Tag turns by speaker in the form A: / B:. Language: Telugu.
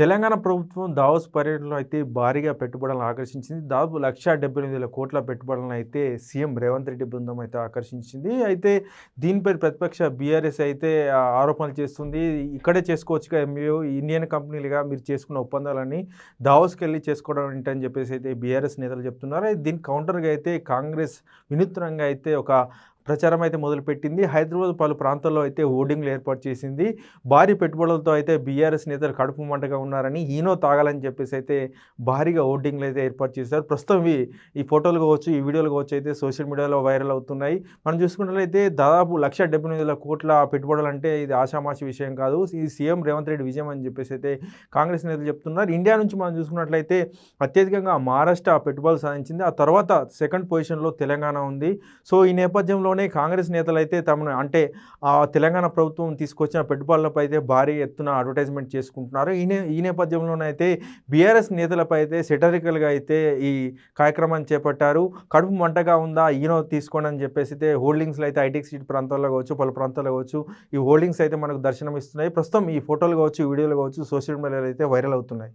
A: తెలంగాణ ప్రభుత్వం దావోస్ పర్యటనలో అయితే భారీగా పెట్టుబడులను ఆకర్షించింది. దాదాపు లక్ష డెబ్బై ఎనిమిది వేల కోట్ల పెట్టుబడులను అయితే సీఎం రేవంత్ రెడ్డి బృందం అయితే ఆకర్షించింది. అయితే దీనిపై ప్రతిపక్ష బీఆర్ఎస్ అయితే ఆరోపణలు చేస్తుంది. ఇక్కడే చేసుకోవచ్చుగా మీరు ఇండియన్ కంపెనీలుగా మీరు చేసుకున్న ఒప్పందాలని దావోస్కి వెళ్ళి చేసుకోవడం ఏంటని చెప్పేసి అయితే బీఆర్ఎస్ నేతలు చెప్తున్నారు. దీని కౌంటర్గా అయితే కాంగ్రెస్ వినూత్నంగా అయితే ఒక ప్రచారం అయితే మొదలుపెట్టింది. హైదరాబాద్ పలు ప్రాంతాల్లో అయితే హోర్డింగ్లు ఏర్పాటు చేసింది. భారీ పెట్టుబడులతో అయితే బీఆర్ఎస్ నేతలు కడుపు మంటగా ఉన్నారని ఈనో తాగాలని చెప్పేసి అయితే భారీగా హోర్డింగ్లు అయితే ఏర్పాటు చేశారు. ప్రస్తుతం ఈ ఫోటోలు కావచ్చు ఈ వీడియోలు కావచ్చు అయితే సోషల్ మీడియాలో వైరల్ అవుతున్నాయి. మనం చూసుకున్నట్లయితే దాదాపు లక్ష డెబ్బై ఎనిమిది కోట్ల పెట్టుబడులు అంటే ఇది ఆషామాషి విషయం కాదు. ఇది సీఎం రేవంత్ రెడ్డి విజయం అని చెప్పేసి అయితే కాంగ్రెస్ నేతలు చెప్తున్నారు. ఇండియా నుంచి మనం చూసుకున్నట్లయితే అత్యధికంగా మహారాష్ట్ర పెట్టుబడులు సాధించింది. ఆ తర్వాత సెకండ్ పొజిషన్లో తెలంగాణ ఉంది. సో ఈ నేపథ్యంలో తెలంగాణలోనే కాంగ్రెస్ నేతలు అయితే తమను అంటే ఆ తెలంగాణ ప్రభుత్వం తీసుకొచ్చిన పెట్టుబడులపై అయితే భారీ ఎత్తున అడ్వర్టైజ్మెంట్ చేసుకుంటున్నారు. ఈ ఈ నేపథ్యంలోనైతే బీఆర్ఎస్ నేతలపై అయితే సెటరికల్గా అయితే ఈ కార్యక్రమాన్ని చేపట్టారు. కడుపు మంటగా ఉందా? ఈనో తీసుకోండి అని చెప్పేసి అయితే హోల్డింగ్స్లో అయితే ఐటీ సీట్ ప్రాంతాల్లో కావచ్చు పలు ప్రాంతాల్లో కావచ్చు ఈ హోల్డింగ్స్ అయితే మనకు దర్శనం ఇస్తున్నాయి ప్రస్తుతం ఈ ఫోటోలు కావచ్చు వీడియోలు కావచ్చు సోషల్ మీడియాలో అయితే వైరల్ అవుతున్నాయి.